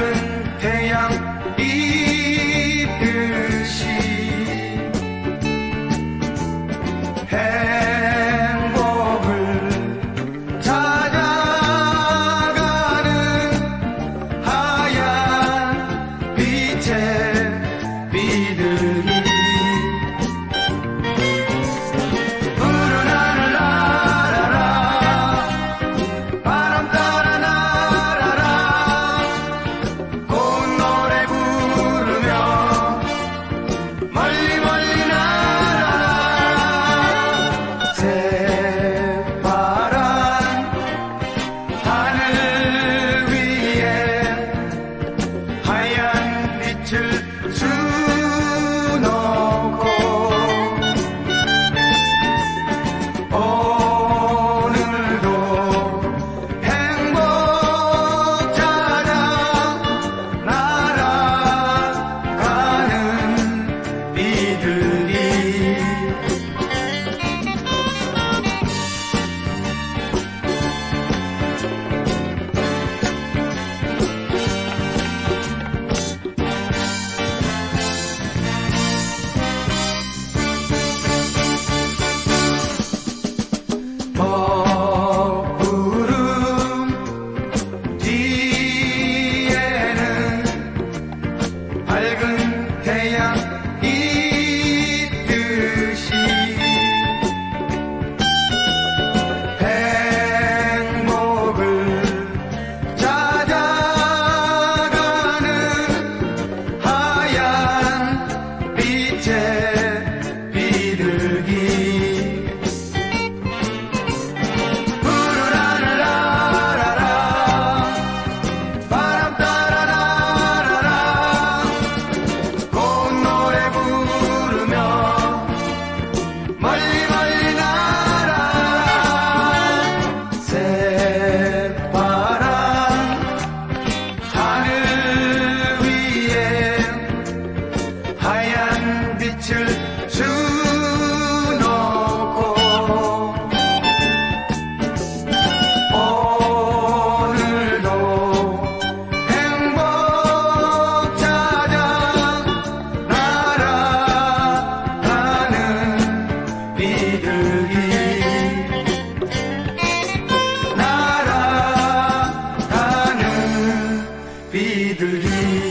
日本平安。 빛을 주놓고 오늘도 행복 찾아 날아가는 이들이 날아가는 비둘기